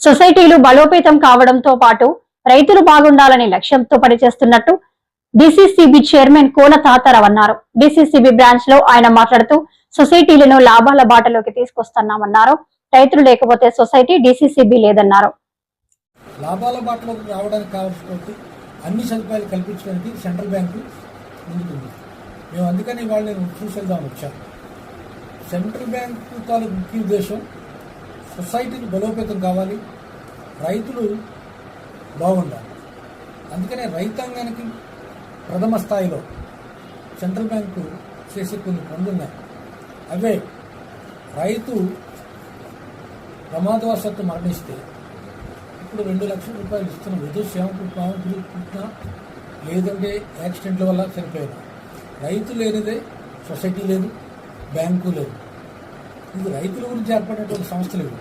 సొసైటీలు బలోపేతం కావడంతో పాటు రైతులు బాగుండాలనే లక్ష్యంతో పనిచేస్తున్నట్టు డిసిసిబి చైర్మన్ కోన తాతారావు అన్నారు. డిసిసిబి బ్రాంచ్లో ఆయన మాట్లాడుతూ సొసైటీలను లాభాల బాటలోకి తీసుకొస్తున్నామన్నారు. రైతులు లేకపోతే సొసైటీ డిసిసిబి లేదన్నారు. లాభాల బాటలోకి రావడానికి కావాల్సినటువంటి అన్ని సదుపాయాలు కల్పించడానికి సెంట్రల్ బ్యాంకు ముందుకుంది. మేము అందుకని ఇవాళ నేను చూసి వచ్చాను. సెంట్రల్ బ్యాంకు తాలూకు ముఖ్య ఉద్దేశం సొసైటీకి బలోపేతం కావాలి. రైతులు బాగుండాలి. అందుకనే రైతాంగానికి ప్రథమ స్థాయిలో సెంట్రల్ బ్యాంకు చేసే కొన్ని పనులు ఉన్నాయి అవే. రైతు ప్రమాదవశాత్తు మరణిస్తే ఇప్పుడు రెండు లక్షల రూపాయలు ఇస్తున్నాం ఏదో శ్యామకు పాము పుట్టినా లేదంటే యాక్సిడెంట్ల వల్ల చనిపోయినా. రైతు లేనిదే సొసైటీ లేదు బ్యాంకు లేదు. ఇది రైతుల గురించి ఏర్పడినటువంటి సంస్థలు ఇవి.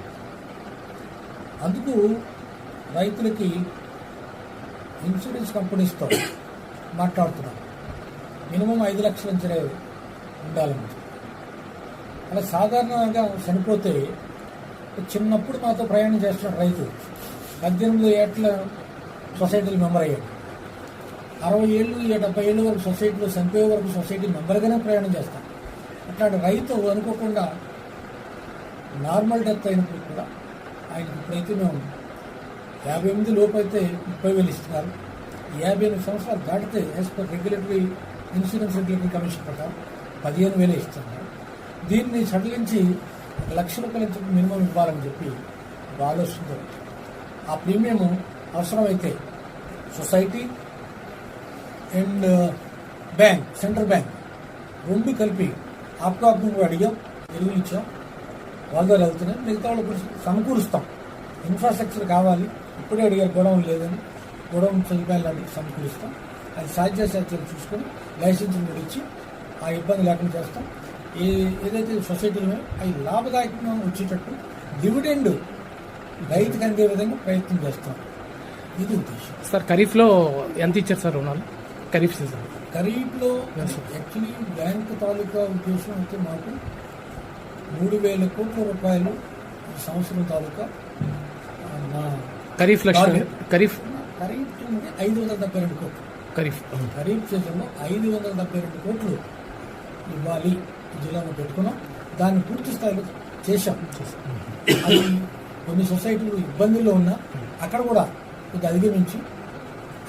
అందుకు రైతులకి ఇన్సూరెన్స్ కంపెనీస్తో మాట్లాడుతున్నాం. మినిమం ఐదు లక్షల నుంచి ఉండాలన్నమాట అలా సాధారణంగా చనిపోతే చిన్నప్పుడు మాతో ప్రయాణం చేస్తున్న రైతు పద్దెనిమిది ఏట్ల సొసైటీలో మెంబర్ అయ్యాడు. అరవై ఏళ్ళు ఈ డెబ్బై ఏళ్ళు వరకు సొసైటీలో చనిపోయే వరకు సొసైటీ మెంబర్గానే ప్రయాణం చేస్తాం. అట్లాంటి రైతు అనుకోకుండా నార్మల్ డెత్ అయినప్పుడు కూడా ఆయన ఇప్పుడైతే మేము యాభై ఎనిమిది లోపు అయితే ముప్పై వేలు ఇస్తున్నారు. యాభై ఎనిమిది సంవత్సరాలు దాటితే as per regulatory insurance regulatory commission ప్రకారం పదిహేను వేలే ఇస్తున్నారు. దీన్ని సడలించి లక్ష రూపాయల నుంచి మినిమం ఇవ్వాలని చెప్పి ఒక ఆలోచనతో ఆ ప్రీమియం అవసరమైతే society and bank central bank రెండు కలిపి ఆప్కాప్ను అడిగాం ఎరువులు ఇచ్చాం వాళ్ళ ద్వారా వెళ్తున్నాయి మిగతా వాళ్ళు సమకూరుస్తాం. ఇన్ఫ్రాస్ట్రక్చర్ కావాలి ఇప్పుడే అడిగారు గొడవలు లేదని గొడవ సదుపాయాలు సమకూరుస్తాం. అది సాధ్య చూసుకొని లైసెన్స్ ఇచ్చి ఆ ఇబ్బంది లేకుండా చేస్తాం. ఏ ఏదైతే సొసైటీలో అవి లాభదాయకంగా వచ్చేటట్టు డివిడెండ్ రైతుకి అందే విధంగా ప్రయత్నం చేస్తాం. ఇది ఉద్దేశం. సార్ ఖరీఫ్లో ఎంత ఇచ్చారు సార్ రుణాలు? ఖరీఫ్ సీజన్. ఖరీఫ్లో యాక్చువల్లీ బ్యాంక్ తాలూకా ఉద్దేశం అయితే మాకు మూడు వేల కోట్ల రూపాయలు సంవత్సరం తాలూకా ఖరీఫ్ Target. ఖరీఫ్ ఖరీఫ్ ఐదు వందల డెబ్బై రెండు కోట్లు. ఖరీఫ్. ఖరీఫ్ సీజన్లో ఐదు వందల డెబ్బై రెండు కోట్లు ఇవ్వాలి. ఈ జిల్లాలో పెట్టుకున్నాం. దాన్ని పూర్తి స్థాయిలో చేశాం. అది కొన్ని సొసైటీలు ఇబ్బందుల్లో ఉన్నా అక్కడ కూడా కొద్దిగా అధిగమించి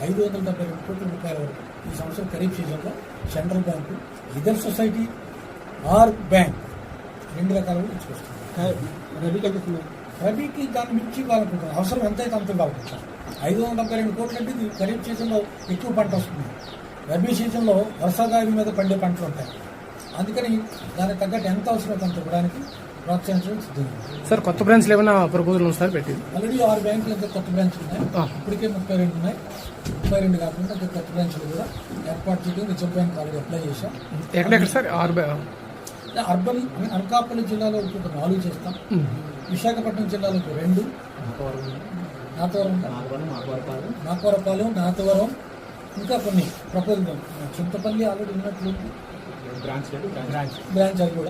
ఐదు వందల డెబ్బై రెండు కోట్ల రూపాయల వరకు ఈ సంవత్సరం ఖరీఫ్ సీజన్లో సెంట్రల్ బ్యాంకు ఇదర్ సొసైటీ ఆర్ బ్యాంక్ రెండు రకాలుగా ఇచ్చుకొస్తుంది రబీకి దాన్ని మించి ఇవ్వాలనుకుంటున్నాం అవసరం ఎంత అయితే అంత ఇవ్వాలనుకుంటున్నాం ఐదు వందల డెబ్బై రెండు కోట్లు అంటే ఖరీఫ్ సీజన్లో ఎక్కువ పంట వస్తుంది. రబీ సీజన్లో వర్షాకాలం మీద పండే పంటలు ఉంటాయి. అందుకని దానికి తగ్గట్టు ఎంత అవసరం అంత ఇవ్వడానికి ప్రోత్సహించడం సిద్ధంగా. సార్ కొత్త బ్రాంచ్లు ఏమైనా ప్రపోజల్ ఉంది సార్ పెట్టింది? ఆల్రెడీ ఆరు బ్యాంకులు ఇంకా కొత్త బ్రాంచ్లు ఉన్నాయి. ఇప్పటికే ముప్పై రెండు ఉన్నాయి. ముప్పై రెండు కాకుండా ఇంకా కొత్త బ్రాంచ్లు కూడా ఏర్పాటు చేయడం రిజర్వ్ బ్యాంక్ ఆల్రెడీ అప్లై చేశాం. ఎక్కడెక్కడ సార్? ఆరు అర్బన్ అనకాపల్లి జిల్లాలో ఇంకొక నాలుగు చేస్తాం. విశాఖపట్నం జిల్లాలో ఇంకో రెండు. నాతవరం. నాకవరపాలెం నాతవరం. ఇంకా కొన్ని ప్రపోజల్ చింతపల్లి ఆల్రెడీ ఉన్నట్లు బ్రాంచ్ అది కూడా.